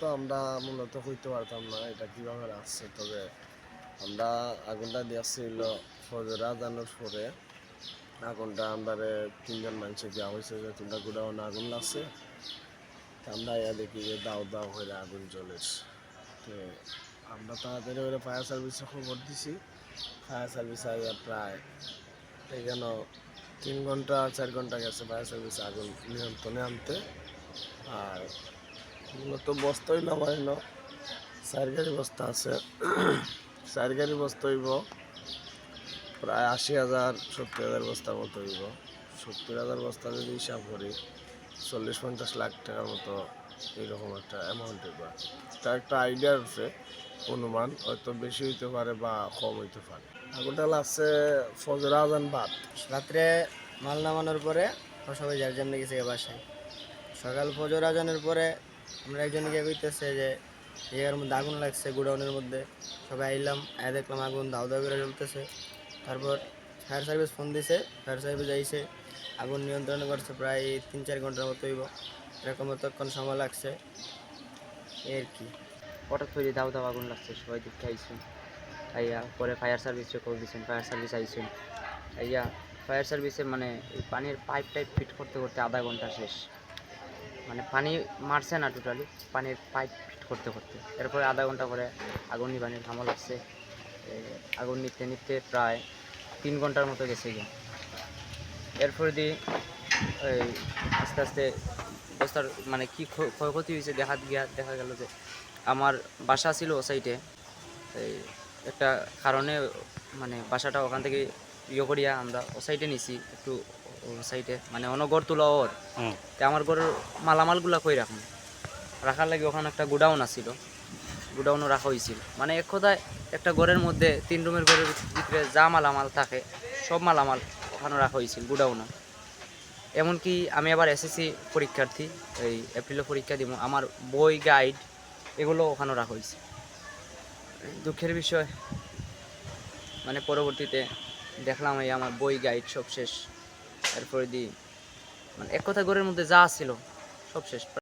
তো আমরা মূলত হইতে পারতাম না, এটা কীভাবে আসছে তবে আমরা আগুনটা দিয়েছিল ফজর আজানোর পরে। আগুনটা আমরা তিনজন মানুষে দেওয়া হয়েছে যে, তোমরা গুড়াউন আগুন লাগছে। আমরা ইয়া দেখি যে, দাও দাও হয়ে আগুন জ্বলে তো আমরা তাড়াতাড়ি করে ফায়ার সার্ভিসে খবর দিছি। ফায়ার সার্ভিস আগে প্রায় এখানে তিন ঘণ্টা, চার ঘণ্টা গেছে ফায়ার সার্ভিস আগুন নিয়ন্ত্রণে আনতে। আর মূলত বস্তাই হইল চার গাড়ি বস্তা আছে। চার গাড়ি বস্তা প্রায় আশি হাজার, সত্তর হাজার বস্তার মতো হইব। সত্তর হাজার বস্তা যদি হিসাব করি, চল্লিশ পঞ্চাশ লাখ টাকার মতো এইরকম একটা অ্যামাউন্ট হইব তার একটা আইডিয়া আছে, অনুমান, হয়তো বেশি হইতে পারে বা কম হইতে পারে। আগুনটা লাগছে ফজর আজান বাদ। রাত্রে মাল নামানোর পরে সবাই যার যেমনি গেছে বাসায়। সকাল ফজর আজানের পরে আমরা একজন গিয়ে কইতেছে যে, এই জায়গার মধ্যে আগুন লাগছে গোডাউনের মধ্যে। সবাই আইলাম, আয় দেখলাম আগুন দাও দাও করে জ্বলতেছে। তারপর ফায়ার সার্ভিস ফোন দিছে ফায়ার সার্ভিস আইসে আগুন নিয়ন্ত্রণ করছে প্রায় তিন চার ঘণ্টার মতো হইব। এরকম তখন সময় লাগছে। এই আর কি? হঠাৎ করে দাও দাও আগুন লাগছে, সবাই দেখতে আইসুন। আইয়া, পরে ফায়ার সার্ভিসে কল দিয়েছেন ফায়ার সার্ভিস আইসুন। আইয়া ফায়ার সার্ভিসে মানে পানির পাইপ টাইপ ফিট করতে করতে আধা ঘণ্টা শেষ। মানে পানি মারছে না টোটালি পানির পাইপ ফিট করতে করতে। এরপরে আধা ঘণ্টা পরে আগুন নিবানির ধামা লাগছে। আগুন নিতে নিতে প্রায় তিন ঘণ্টার মতো গেছে গিয়ে। এরপরে দিয়ে ওই আস্তে আস্তে বস্তার মানে কি ক্ষ- ক্ষয়ক্ষতি হয়েছে দেখা গিয়া দেখা গেল যে আমার বাসা ছিল ও সাইডে এই একটা কারণে মানে বাসাটা ওখান থেকে ইয়ে করিয়া আমরা ও সাইডে নিছি একটু ও সাইডে মানে অন্য গড় তুলা ওর। তা আমার গড়ের মালামালগুলা কই রাখুন রাখার লাগে ওখানে একটা গোডাউন আছিল। গোডাউনও রাখা হয়েছিল মানে এক কথায় একটা ঘরের মধ্যে তিন রুমের ঘরের ভিতরে যা মালামাল থাকে সব মালামাল ওখানে রাখা হয়েছিল, গুডাউনে। এমনকি আমি আবার এসএসসি পরীক্ষার্থী, এই এপ্রিলে পরীক্ষা দিব, আমার বই গাইড এগুলো ওখানে রাখা হয়েছে। দুঃখের বিষয় মানে পরবর্তীতে দেখলাম এই আমার বই গাইড সব শেষ। এরপরে দিই মানে এক কথা ঘরের মধ্যে যা ছিল, সব শেষ।